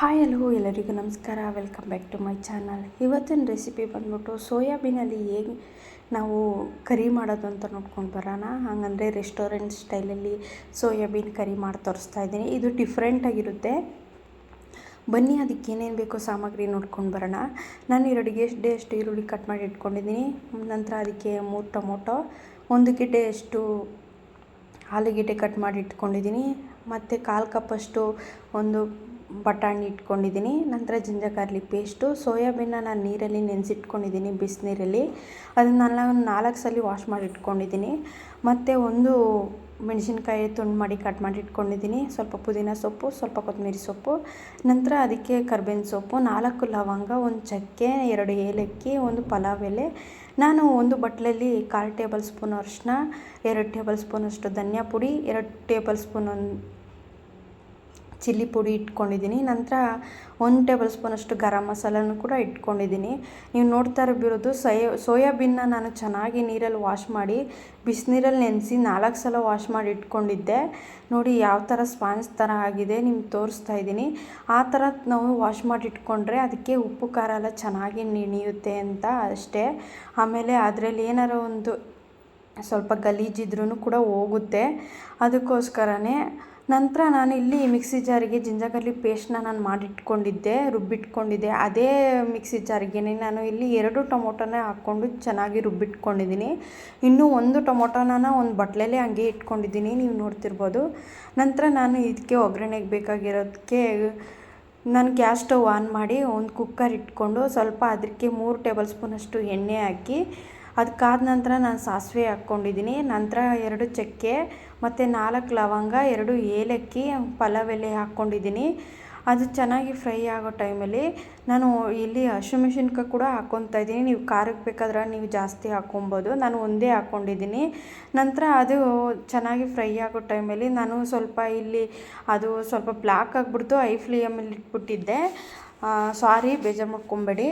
Hi hello ಎಲ್ಲರಿಗೂ ನಮಸ್ಕಾರ. Welcome back to my channel ಇವತ್ತಿನ ರೆಸಿಪಿ ಬಂದ್ಬಿಟ್ಟು ಸೋಯಾಬೀನಲ್ಲಿ ಹೇಗೆ ನಾವು ಕರಿ ಮಾಡೋದು ಅಂತ ನೋಡ್ಕೊಂಡು ಬರೋಣ. ಹಾಗಂದರೆ ರೆಸ್ಟೋರೆಂಟ್ ಸ್ಟೈಲಲ್ಲಿ ಸೋಯಾಬೀನ್ ಕರಿ ಮಾಡಿ ತೋರಿಸ್ತಾ ಇದ್ದೀನಿ. ಇದು ಡಿಫ್ರೆಂಟಾಗಿರುತ್ತೆ ಬನ್ನಿ, ಅದಕ್ಕೆ ಏನೇನು ಬೇಕೋ ಸಾಮಗ್ರಿ ನೋಡ್ಕೊಂಡು ಬರೋಣ. ನಾನು ಎರಡು ಅಷ್ಟು ಈರುಳ್ಳಿ ಕಟ್ ಮಾಡಿ ಇಟ್ಕೊಂಡಿದ್ದೀನಿ. ನಂತರ ಅದಕ್ಕೆ ಮೂರು ಟೊಮೊಟೊ, ಒಂದು ಗೆಡ್ಡೆಯಷ್ಟು ಆಲೂಗೆಡ್ಡೆ ಕಟ್ ಮಾಡಿ ಇಟ್ಕೊಂಡಿದ್ದೀನಿ. ಮತ್ತು ಕಾಲು ಕಪ್ಪಷ್ಟು ಒಂದು ಬಟಾಣಿ ಇಟ್ಕೊಂಡಿದ್ದೀನಿ, ನಂತರ ಜಿಂಜರ್ ಕಾರ್ಲಿ ಪೇಸ್ಟು ಸೋಯಾಬೀನ್ನ ನಾನು ನೀರಲ್ಲಿ ನೆನೆಸಿಟ್ಕೊಂಡಿದ್ದೀನಿ ಬಿಸಿನೀರಲ್ಲಿ. ಅದನ್ನ ನಾನು ನಾಲ್ಕು ಸಲ ವಾಶ್ ಮಾಡಿ ಇಟ್ಕೊಂಡಿದ್ದೀನಿ. ಮತ್ತು ಒಂದು ಮೆಣಸಿನ್ಕಾಯಿ ತುಂಡು ಮಾಡಿ ಕಟ್ ಮಾಡಿ ಇಟ್ಕೊಂಡಿದ್ದೀನಿ. ಸ್ವಲ್ಪ ಪುದೀನ ಸೊಪ್ಪು, ಸ್ವಲ್ಪ ಕೊತ್ತಂಬರಿ ಸೊಪ್ಪು, ನಂತರ ಅದಕ್ಕೆ ಕರ್ಬೇವಿನ ಸೊಪ್ಪು, ನಾಲ್ಕು ಲವಂಗ, ಒಂದು ಚಕ್ಕೆ, ಎರಡು ಏಲಕ್ಕಿ, ಒಂದು ಪಲಾವ್ ಎಲೆ. ನಾನು ಒಂದು ಬಟ್ಲಲ್ಲಿ ಕಾಲು ಟೇಬಲ್ ಸ್ಪೂನ್ ಅರಿಶಿನ ಎರಡು ಟೇಬಲ್ ಸ್ಪೂನಷ್ಟು ಧನಿಯಾ ಪುಡಿ, ಎರಡು ಟೇಬಲ್ ಸ್ಪೂನ್ ಒಂದು ಚಿಲ್ಲಿ ಪುಡಿ ಇಟ್ಕೊಂಡಿದ್ದೀನಿ. ನಂತರ ಒಂದು ಟೇಬಲ್ ಸ್ಪೂನಷ್ಟು ಗರಂ ಮಸಾಲನೂ ಕೂಡ ಇಟ್ಕೊಂಡಿದ್ದೀನಿ. ನೀವು ನೋಡ್ತಾ ಇರೋದು ಸೋಯಾ ಸೋಯಾಬೀನ್ನ ನಾನು ಚೆನ್ನಾಗಿ ನೀರಲ್ಲಿ ವಾಶ್ ಮಾಡಿ, ಬಿಸಿನೀರಲ್ಲಿ ನೆನೆಸಿ ನಾಲ್ಕು ಸಲ ವಾಶ್ ಮಾಡಿ ಇಟ್ಕೊಂಡಿದ್ದೆ. ನೋಡಿ ಯಾವ ಥರ ಸ್ಪಾಂಜ್ ಥರ ಆಗಿದೆ, ನಿಮ್ಗೆ ತೋರಿಸ್ತಾ ಇದ್ದೀನಿ. ಆ ಥರ ನಾವು ವಾಶ್ ಮಾಡಿ ಇಟ್ಕೊಂಡ್ರೆ ಅದಕ್ಕೆ ಉಪ್ಪು, ಖಾರ ಎಲ್ಲ ಚೆನ್ನಾಗಿ ನೆನೆಯುತ್ತೆ ಅಂತ ಅಷ್ಟೇ. ಆಮೇಲೆ ಅದರಲ್ಲಿ ಏನಾರು ಒಂದು ಸ್ವಲ್ಪ ಗಲೀಜಿದ್ರೂ ಕೂಡ ಹೋಗುತ್ತೆ. ಅದಕ್ಕೋಸ್ಕರನೇ ನಂತರ ನಾನು ಇಲ್ಲಿ ಮಿಕ್ಸಿ ಜಾರಿಗೆ ಜಿಂಜರ್ ಗಾರ್ಲಿಕ್ ಪೇಸ್ಟ್ನ ನಾನು ಮಾಡಿಟ್ಕೊಂಡಿದ್ದೆ, ರುಬ್ಬಿಟ್ಕೊಂಡಿದ್ದೆ. ಅದೇ ಮಿಕ್ಸಿ ಜಾರಿಗೆ ನಾನು ಇಲ್ಲಿ ಎರಡು ಟೊಮೊಟೊನ ಹಾಕ್ಕೊಂಡು ಚೆನ್ನಾಗಿ ರುಬ್ಬಿಟ್ಕೊಂಡಿದ್ದೀನಿ. ಇನ್ನೂ ಒಂದು ಟೊಮೊಟೊನ ಒಂದು ಬಟ್ಲಲ್ಲೇ ಹಂಗೆ ಇಟ್ಕೊಂಡಿದ್ದೀನಿ, ನೀವು ನೋಡ್ತಿರ್ಬೋದು. ನಂತರ ನಾನು ಇದಕ್ಕೆ ಒಗ್ಗರಣೆಗೆ ಬೇಕಾಗಿರೋದಕ್ಕೆ ನಾನು ಗ್ಯಾಸ್ ಸ್ಟವ್ ಆನ್ ಮಾಡಿ ಒಂದು ಕುಕ್ಕರ್ ಇಟ್ಕೊಂಡು ಸ್ವಲ್ಪ ಅದಕ್ಕೆ ಮೂರು ಟೇಬಲ್ ಸ್ಪೂನಷ್ಟು ಎಣ್ಣೆ ಹಾಕಿ ಅದಕ್ಕಾದ ನಂತರ ನಾನು ಸಾಸಿವೆ ಹಾಕ್ಕೊಂಡಿದ್ದೀನಿ. ನಂತರ ಎರಡು ಚಕ್ಕೆ, ಮತ್ತು ನಾಲ್ಕು ಲವಂಗ, ಎರಡು ಏಲಕ್ಕಿ ಪಲಾವ್ ಎಲೆ ಹಾಕ್ಕೊಂಡಿದ್ದೀನಿ. ಅದು ಚೆನ್ನಾಗಿ ಫ್ರೈ ಆಗೋ ಟೈಮಲ್ಲಿ ನಾನು ಇಲ್ಲಿ ಹಸಿಮೆಣ್ಸಿನ್ಕಾಯಿ ಕೂಡ ಹಾಕ್ಕೊತಾ ಇದ್ದೀನಿ. ನೀವು ಖಾರಕ್ಕೆ ಬೇಕಾದ್ರೆ ನೀವು ಜಾಸ್ತಿ ಹಾಕ್ಕೊಬೋದು ನಾನು ಒಂದೇ ಹಾಕ್ಕೊಂಡಿದ್ದೀನಿ. ನಂತರ ಅದು ಚೆನ್ನಾಗಿ ಫ್ರೈ ಆಗೋ ಟೈಮಲ್ಲಿ ನಾನು ಸ್ವಲ್ಪ ಇಲ್ಲಿ ಅದು ಸ್ವಲ್ಪ ಬ್ಲ್ಯಾಕ್ ಆಗಿಬಿಡ್ತು. ಐ ಫ್ಲೇಮಲ್ಲಿ ಇಟ್ಬಿಟ್ಟಿದ್ದೆ. ಸಾರಿ, ಬೇಜಾರು ಮಾಡ್ಕೊಬೇಡಿ.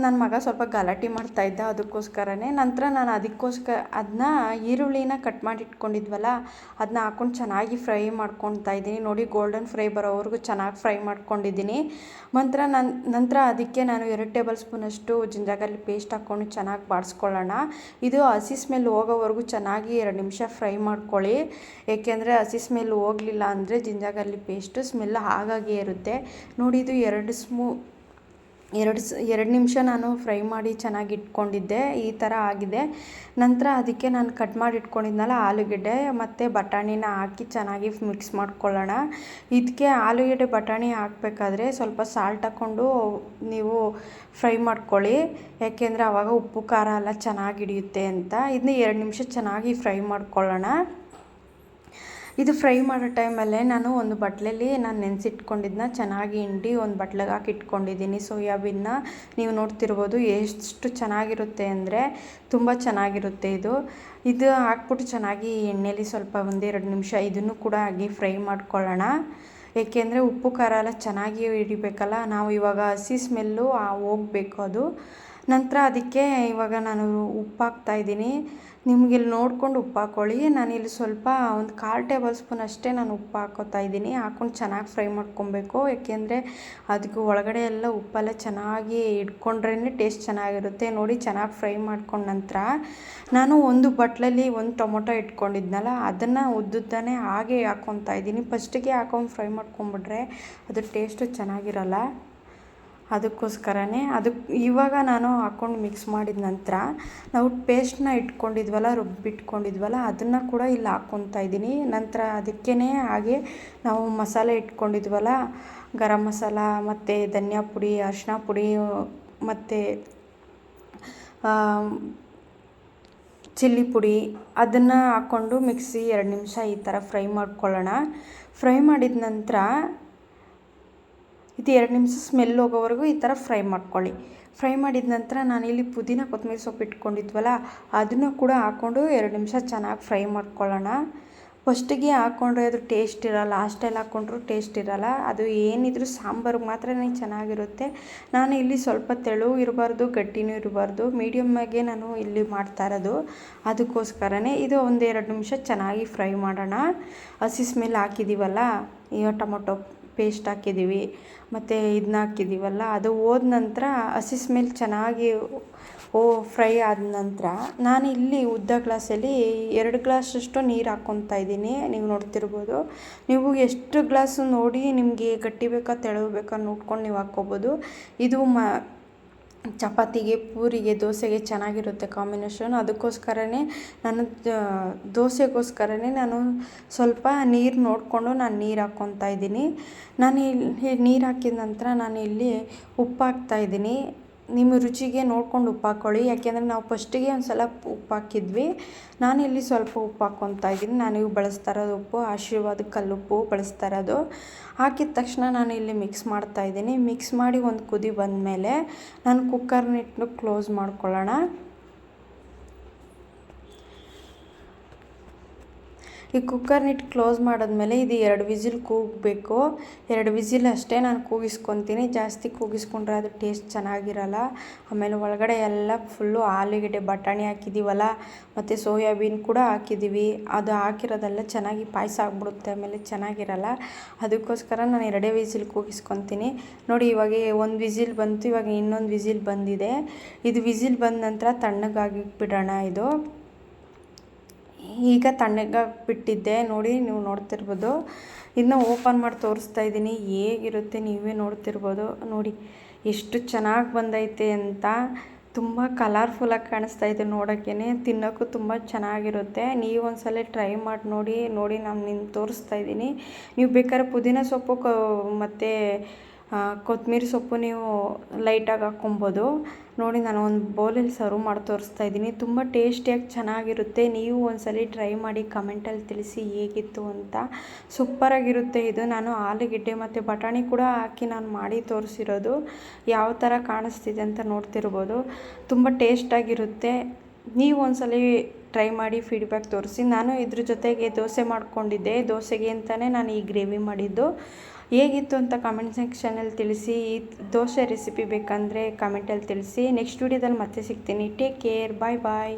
ನನ್ನ ಮಗ ಸ್ವಲ್ಪ ಗಲಾಟೆ ಮಾಡ್ತಾಯಿದ್ದ ಅದಕ್ಕೋಸ್ಕರನೇ. ನಂತರ ನಾನು ಅದಕ್ಕೋಸ್ಕರ ಅದನ್ನ ಈರುಳ್ಳಿನ ಕಟ್ ಮಾಡಿ ಇಟ್ಕೊಂಡಿದ್ವಲ್ಲ ಅದನ್ನ ಹಾಕ್ಕೊಂಡು ಚೆನ್ನಾಗಿ ಫ್ರೈ ಮಾಡ್ಕೊತಾ ಇದ್ದೀನಿ. ನೋಡಿ ಗೋಲ್ಡನ್ ಫ್ರೈ ಬರೋವರೆಗೂ ಚೆನ್ನಾಗಿ ಫ್ರೈ ಮಾಡ್ಕೊಂಡಿದ್ದೀನಿ. ನಂತರ ನನ್ನ ನಂತರ ಅದಕ್ಕೆ ನಾನು ಎರಡು ಟೇಬಲ್ ಸ್ಪೂನಷ್ಟು ಜಿಂಜಾಗಲ್ಲಿ ಪೇಸ್ಟ್ ಹಾಕ್ಕೊಂಡು ಚೆನ್ನಾಗಿ ಬಾಡಿಸ್ಕೊಳ್ಳೋಣ. ಇದು ಹಸಿ ಸ್ಮೆಲ್ ಹೋಗೋವರೆಗೂ ಚೆನ್ನಾಗಿ ಎರಡು ನಿಮಿಷ ಫ್ರೈ ಮಾಡ್ಕೊಳ್ಳಿ. ಏಕೆಂದರೆ ಹಸಿ ಸ್ಮೆಲ್ ಹೋಗಲಿಲ್ಲ ಅಂದರೆ ಜಿಂಜಾಗಲ್ಲಿ ಪೇಸ್ಟು ಸ್ಮೆಲ್ ಹಾಗಾಗೇ ಇರುತ್ತೆ. ನೋಡಿ, ಇದು ಎರಡು ಸ್ಮೂ ಎರಡು ಸ್, ಎರಡು ನಿಮಿಷ ನಾನು ಫ್ರೈ ಮಾಡಿ ಚೆನ್ನಾಗಿ ಇಟ್ಕೊಂಡಿದ್ದೆ, ಈ ಥರ ಆಗಿದೆ. ನಂತರ ಅದಕ್ಕೆ ನಾನು ಕಟ್ ಮಾಡಿ ಇಟ್ಕೊಂಡಿದ್ನಲ್ಲ ಆಲೂಗೆಡ್ಡೆ, ಮತ್ತು ಬಟಾಣಿನ ಹಾಕಿ ಚೆನ್ನಾಗಿ ಮಿಕ್ಸ್ ಮಾಡ್ಕೊಳ್ಳೋಣ. ಇದಕ್ಕೆ ಆಲೂಗೆಡ್ಡೆ, ಬಟಾಣಿ ಹಾಕಬೇಕಾದ್ರೆ ಸ್ವಲ್ಪ ಸಾಲ್ಟ್ ಹಾಕ್ಕೊಂಡು ನೀವು ಫ್ರೈ ಮಾಡ್ಕೊಳ್ಳಿ. ಯಾಕೆಂದರೆ ಆವಾಗ ಉಪ್ಪು, ಖಾರ ಎಲ್ಲ ಚೆನ್ನಾಗಿ ಹಿಡಿಯುತ್ತೆ ಅಂತ. ಇದನ್ನ ಎರಡು ನಿಮಿಷ ಚೆನ್ನಾಗಿ ಫ್ರೈ ಮಾಡ್ಕೊಳ್ಳೋಣ. ಇದು ಫ್ರೈ ಮಾಡೋ ಟೈಮಲ್ಲೇ ನಾನು ಒಂದು ಬಟ್ಲಲ್ಲಿ ನಾನು ನೆನೆಸಿಟ್ಕೊಂಡಿದ್ದನ್ನ ಚೆನ್ನಾಗಿ ಹಿಂಡಿ ಒಂದು ಬಟ್ಲಿಗೆ ಹಾಕಿ ಇಟ್ಕೊಂಡಿದ್ದೀನಿ. ಸೋಯಾಬೀನ್ನ ನೀವು ನೋಡ್ತಿರ್ಬೋದು ಎಷ್ಟು ಚೆನ್ನಾಗಿರುತ್ತೆ ಅಂದರೆ ತುಂಬ ಚೆನ್ನಾಗಿರುತ್ತೆ ಇದು. ಇದು ಹಾಕ್ಬಿಟ್ಟು ಚೆನ್ನಾಗಿ ಎಣ್ಣೆಲಿ ಸ್ವಲ್ಪ ಒಂದೆರಡು ನಿಮಿಷ ಇದನ್ನು ಕೂಡ ಆಗಿ ಫ್ರೈ ಮಾಡ್ಕೊಳ್ಳೋಣ. ಏಕೆಂದರೆ ಉಪ್ಪು, ಖಾರ ಎಲ್ಲ ಚೆನ್ನಾಗಿ ಹಿಡಿಬೇಕಲ್ಲ, ನಾವು ಇವಾಗ ಹಸಿ ಸ್ಮೆಲ್ಲು ಹೋಗ್ಬೇಕು ಅದು. ನಂತರ ಅದಕ್ಕೆ ಇವಾಗ ನಾನು ಉಪ್ಪು ಹಾಕ್ತಾಯಿದ್ದೀನಿ ನಿಮ್ಗೆ ಇಲ್ಲಿ ನೋಡ್ಕೊಂಡು ಉಪ್ಪು ಹಾಕ್ಕೊಳ್ಳಿ ನಾನಿಲ್ಲಿ ಸ್ವಲ್ಪ ಒಂದು ಕಾಲು ಟೇಬಲ್ ಸ್ಪೂನ್ ಅಷ್ಟೇ ನಾನು ಉಪ್ಪು ಹಾಕೋತಾ ಇದ್ದೀನಿ. ಹಾಕ್ಕೊಂಡು ಚೆನ್ನಾಗಿ ಫ್ರೈ ಮಾಡ್ಕೊಬೇಕು. ಏಕೆಂದರೆ ಅದಕ್ಕೆ ಒಳಗಡೆ ಎಲ್ಲ ಉಪ್ಪೆಲ್ಲ ಚೆನ್ನಾಗಿ ಇಟ್ಕೊಂಡ್ರೇ ಟೇಸ್ಟ್ ಚೆನ್ನಾಗಿರುತ್ತೆ. ನೋಡಿ ಚೆನ್ನಾಗಿ ಫ್ರೈ ಮಾಡ್ಕೊಂಡ ನಂತರ ನಾನು ಒಂದು ಬಟ್ಲಲ್ಲಿ ಒಂದು ಟೊಮೊಟೊ ಇಟ್ಕೊಂಡಿದ್ನಲ್ಲ, ಅದನ್ನು ಉದ್ದುದ್ದಾನೆ ಹಾಗೆ ಹಾಕ್ಕೊತಾ ಇದ್ದೀನಿ. ಫಸ್ಟಿಗೆ ಹಾಕೊಂಡು ಫ್ರೈ ಮಾಡ್ಕೊಂಬಿಟ್ರೆ ಅದು ಟೇಸ್ಟು ಚೆನ್ನಾಗಿರಲ್ಲ. ಅದಕ್ಕೋಸ್ಕರನೇ ಅದಕ್ಕೆ ಇವಾಗ ನಾನು ಹಾಕ್ಕೊಂಡು ಮಿಕ್ಸ್ ಮಾಡಿದ ನಂತರ ನಾವು ಪೇಸ್ಟ್ನ ಇಟ್ಕೊಂಡಿದ್ವಲ್ಲ ರುಬ್ಬಿಟ್ಕೊಂಡಿದ್ವಲ್ಲ ಅದನ್ನು ಕೂಡ ಇಲ್ಲಿ ಹಾಕ್ಕೊತಾ ಇದ್ದೀನಿ. ನಂತರ ಅದಕ್ಕೇ ಹಾಗೆ ನಾವು ಮಸಾಲೆ ಇಟ್ಕೊಂಡಿದ್ವಲ್ಲ, ಗರಂ ಮಸಾಲ ಮತ್ತು ಧನಿಯಾ ಪುಡಿ ಅರಿಶಿನ ಪುಡಿ, ಮತ್ತು ಚಿಲ್ಲಿ ಪುಡಿ ಅದನ್ನು ಹಾಕ್ಕೊಂಡು ಮಿಕ್ಸಿ ಎರಡು ನಿಮಿಷ ಈ ಥರ ಫ್ರೈ ಮಾಡ್ಕೊಳ್ಳೋಣ. ಫ್ರೈ ಮಾಡಿದ ನಂತರ ಇದು ಎರಡು ನಿಮಿಷ ಸ್ಮೆಲ್ ಹೋಗೋವರೆಗೂ ಈ ಥರ ಫ್ರೈ ಮಾಡ್ಕೊಳ್ಳಿ. ಫ್ರೈ ಮಾಡಿದ ನಂತರ ನಾನಿಲ್ಲಿ ಪುದೀನ ಕೊತ್ತಂಬರಿ ಸೊಪ್ಪು ಇಟ್ಕೊಂಡಿದ್ವಲ್ಲ, ಅದನ್ನು ಕೂಡ ಹಾಕ್ಕೊಂಡು ಎರಡು ನಿಮಿಷ ಚೆನ್ನಾಗಿ ಫ್ರೈ ಮಾಡ್ಕೊಳ್ಳೋಣ. ಫಸ್ಟಿಗೆ ಹಾಕ್ಕೊಂಡ್ರೆ ಅದು ಟೇಸ್ಟ್ ಇರೋಲ್ಲ, ಲಾಸ್ಟಲ್ಲಿ ಹಾಕ್ಕೊಂಡ್ರು ಟೇಸ್ಟ್ ಇರೋಲ್ಲ, ಅದು ಏನಿದ್ರು ಸಾಂಬಾರಿಗೆ ಮಾತ್ರ ಚೆನ್ನಾಗಿರುತ್ತೆ. ನಾನು ಇಲ್ಲಿ ಸ್ವಲ್ಪ ತೆಳು ಇರಬಾರ್ದು, ಗಟ್ಟಿನೂ ಇರಬಾರ್ದು ಮೀಡಿಯಮ್ಮಾಗೆ ನಾನು ಇಲ್ಲಿ ಮಾಡ್ತಾ ಇರೋದು. ಅದಕ್ಕೋಸ್ಕರನೇ ಇದು ಒಂದೆರಡು ನಿಮಿಷ ಚೆನ್ನಾಗಿ ಫ್ರೈ ಮಾಡೋಣ. ಹಸಿ ಸ್ಮೆಲ್ ಹಾಕಿದ್ದೀವಲ್ಲ ಈಗ ಟೊಮೊಟೊ ಪೇಸ್ಟ್ ಹಾಕಿದ್ದೀವಿ, ಮತ್ತು ಇದನ್ನ ಹಾಕಿದ್ದೀವಲ್ಲ, ಅದು ಹೋದ ನಂತರ ಹಸಿ ಸ್ಮೆಲ್ ಚೆನ್ನಾಗಿ ಓ ಫ್ರೈ ಆದ ನಂತರ ನಾನು ಇಲ್ಲಿ ಉದ್ದ ಗ್ಲಾಸಲ್ಲಿ ಎರಡು ಗ್ಲಾಸಷ್ಟು ನೀರು ಹಾಕ್ಕೊತಾ ಇದ್ದೀನಿ, ನೀವು ನೋಡ್ತಿರ್ಬೋದು. ನೀವು ಎಷ್ಟು ಗ್ಲಾಸು ನೋಡಿ ನಿಮಗೆ ಗಟ್ಟಿ ಬೇಕಾ ತೆಳು ಬೇಕಾ ನೋಡ್ಕೊಂಡು ನೀವು ಹಾಕ್ಕೊಬೋದು. ಇದು ಮ ಚಪಾತಿಗೆ, ಪೂರಿಗೆ, ದೋಸೆಗೆ ಚೆನ್ನಾಗಿರುತ್ತೆ ಕಾಂಬಿನೇಷನ್. ಅದಕ್ಕೋಸ್ಕರನೇ ನಾನು ದೋಸೆಗೋಸ್ಕರನೇ ನಾನು ಸ್ವಲ್ಪ ನೀರು ನೋಡಿಕೊಂಡು ನಾನು ನೀರು ಹಾಕ್ಕೊತಾ ಇದ್ದೀನಿ. ನಾನು ಇಲ್ಲಿ ನೀರು ಹಾಕಿದ ನಂತರ ನಾನು ಇಲ್ಲಿ ಉಪ್ಪು ಹಾಕ್ತಾಯಿದ್ದೀನಿ ನಿಮ್ಮ ರುಚಿಗೆ ನೋಡ್ಕೊಂಡು ಉಪ್ಪು ಹಾಕ್ಕೊಳ್ಳಿ ಯಾಕೆಂದರೆ ನಾವು ಫಸ್ಟಿಗೆ ಒಂದು ಸಲ ಉಪ್ಪು ಹಾಕಿದ್ವಿ ನಾನು ಇಲ್ಲಿ ಸ್ವಲ್ಪ ಉಪ್ಪು ಹಾಕ್ಕೊತಾ ಇದ್ದೀನಿ. ನಾನು ಇವು ಬಳಸ್ತಾ ಇರೋದು ಉಪ್ಪು, ಆಶೀರ್ವಾದ ಕಲ್ಲುಪ್ಪು ಬಳಸ್ತಾ ಇರೋದು. ಹಾಕಿದ ತಕ್ಷಣ ನಾನು ಇಲ್ಲಿ ಮಿಕ್ಸ್ ಮಾಡ್ತಾ ಇದ್ದೀನಿ. ಮಿಕ್ಸ್ ಮಾಡಿ ಒಂದು ಕುದಿ ಬಂದಮೇಲೆ ನಾನು ಕುಕ್ಕರ್ನಿಟ್ಟು ಕ್ಲೋಸ್ ಮಾಡ್ಕೊಳ್ಳೋಣ. ಈ ಕುಕ್ಕರ್ನಿಟ್ಟು ಕ್ಲೋಸ್ ಮಾಡಿದ್ಮೇಲೆ ಇದು ಎರಡು ವಿಸಿಲ್ ಕೂಗಬೇಕು. ಎರಡು ವಿಸಿಲ್ ಅಷ್ಟೇ ನಾನು ಕೂಗಿಸ್ಕೊತೀನಿ. ಜಾಸ್ತಿ ಕೂಗಿಸ್ಕೊಂಡ್ರೆ ಅದು ಟೇಸ್ಟ್ ಚೆನ್ನಾಗಿರಲ್ಲ. ಆಮೇಲೆ ಒಳಗಡೆ ಎಲ್ಲ ಫುಲ್ಲು ಆಲೂಗೆಡ್ಡೆ ಬಟಾಣಿ ಹಾಕಿದ್ದೀವಲ್ಲ ಮತ್ತು ಸೋಯಾಬೀನ್ ಕೂಡ ಹಾಕಿದ್ದೀವಿ ಅದು ಹಾಕಿರೋದೆಲ್ಲ ಚೆನ್ನಾಗಿ ಪಾಯಸ ಆಗ್ಬಿಡುತ್ತೆ, ಆಮೇಲೆ ಚೆನ್ನಾಗಿರಲ್ಲ. ಅದಕ್ಕೋಸ್ಕರ ನಾನು ಎರಡೇ ವಿಸಿಲ್ ಕೂಗಿಸ್ಕೊತೀನಿ. ನೋಡಿ, ಇವಾಗ ಒಂದು ವಿಸಿಲ್ ಬಂತು, ಇವಾಗ ಇನ್ನೊಂದು ವಿಸಿಲ್ ಬಂದಿದೆ. ಇದು ವಿಸಿಲ್ ಬಂದ ನಂತರ ತಣ್ಣಗಾಗಿ ಬಿಡೋಣ ಇದು. ಈಗ ತಣ್ಣಗಾಗಿ ಬಿಟ್ಟಿದ್ದೆ. ನೋಡಿ, ನೀವು ನೋಡ್ತಿರ್ಬೋದು. ಇದನ್ನ ಓಪನ್ ಮಾಡಿ ತೋರಿಸ್ತಾ ಇದ್ದೀನಿ. ಹೇಗಿರುತ್ತೆ ನೀವೇ ನೋಡ್ತಿರ್ಬೋದು. ನೋಡಿ, ಎಷ್ಟು ಚೆನ್ನಾಗಿ ಬಂದೈತೆ ಅಂತ. ತುಂಬ ಕಲರ್ಫುಲ್ಲಾಗಿ ಕಾಣಿಸ್ತಾ ಇದೆ ನೋಡೋಕ್ಕೇ ತಿನ್ನೋಕ್ಕೂ ತುಂಬ ಚೆನ್ನಾಗಿರುತ್ತೆ. ನೀವು ಒಂದ್ಸಲ ಟ್ರೈ ಮಾಡಿ ನೋಡಿ. ನೋಡಿ, ನಾನು ನಿಮ್ಗೆ ತೋರಿಸ್ತಾ ಇದ್ದೀನಿ. ನೀವು ಬೇಕಾದ್ರೆ ಪುದೀನ ಸೊಪ್ಪು ಕ ಮತ್ತು ಕೊತ್ತಂಬರಿ ಸೊಪ್ಪು ನೀವು ಲೈಟಾಗಿ ಹಾಕ್ಕೊಬೋದು. ನೋಡಿ, ನಾನು ಒಂದು ಬೌಲಲ್ಲಿ ಸರ್ವ್ ಮಾಡಿ ತೋರಿಸ್ತಾ ಇದ್ದೀನಿ. ತುಂಬ ಟೇಸ್ಟಿಯಾಗಿ ಚೆನ್ನಾಗಿರುತ್ತೆ. ನೀವು ಒಂದ್ಸಲ ಟ್ರೈ ಮಾಡಿ ಕಮೆಂಟಲ್ಲಿ ತಿಳಿಸಿ ಹೇಗಿತ್ತು ಅಂತ. ಸೂಪರಾಗಿರುತ್ತೆ ಇದು. ನಾನು ಆಲೂಗೆಡ್ಡೆ ಮತ್ತು ಬಟಾಣಿ ಕೂಡ ಹಾಕಿ ನಾನು ಮಾಡಿ ತೋರಿಸಿರೋದು. ಯಾವ ಥರ ಕಾಣಿಸ್ತಿದೆ ಅಂತ ನೋಡ್ತಿರ್ಬೋದು. ತುಂಬ ಟೇಸ್ಟಾಗಿರುತ್ತೆ. ನೀವು ಒಂದ್ಸಲ ಟ್ರೈ ಮಾಡಿ ಫೀಡ್ಬ್ಯಾಕ್ ತೋರಿಸಿ. ನಾನು ಇದ್ರ ಜೊತೆಗೆ ದೋಸೆ ಮಾಡಿಕೊಂಡಿದ್ದೆ. ದೋಸೆಗೆ ಅಂತಲೇ ನಾನು ಈ ಗ್ರೇವಿ ಮಾಡಿದ್ದು. ಹೇಗಿತ್ತು ಅಂತ ಕಾಮೆಂಟ್ ಸೆಕ್ಷನಲ್ಲಿ ತಿಳಿಸಿ. ಈ ದೋಸೆ ರೆಸಿಪಿ ಬೇಕಂದರೆ ಕಾಮೆಂಟಲ್ಲಿ ತಿಳಿಸಿ. ನೆಕ್ಸ್ಟ್ ವೀಡಿಯೋದಲ್ಲಿ ಮತ್ತೆ ಸಿಗ್ತೀನಿ. ಟೇಕ್ ಕೇರ್ ಬಾಯ್ ಬಾಯ್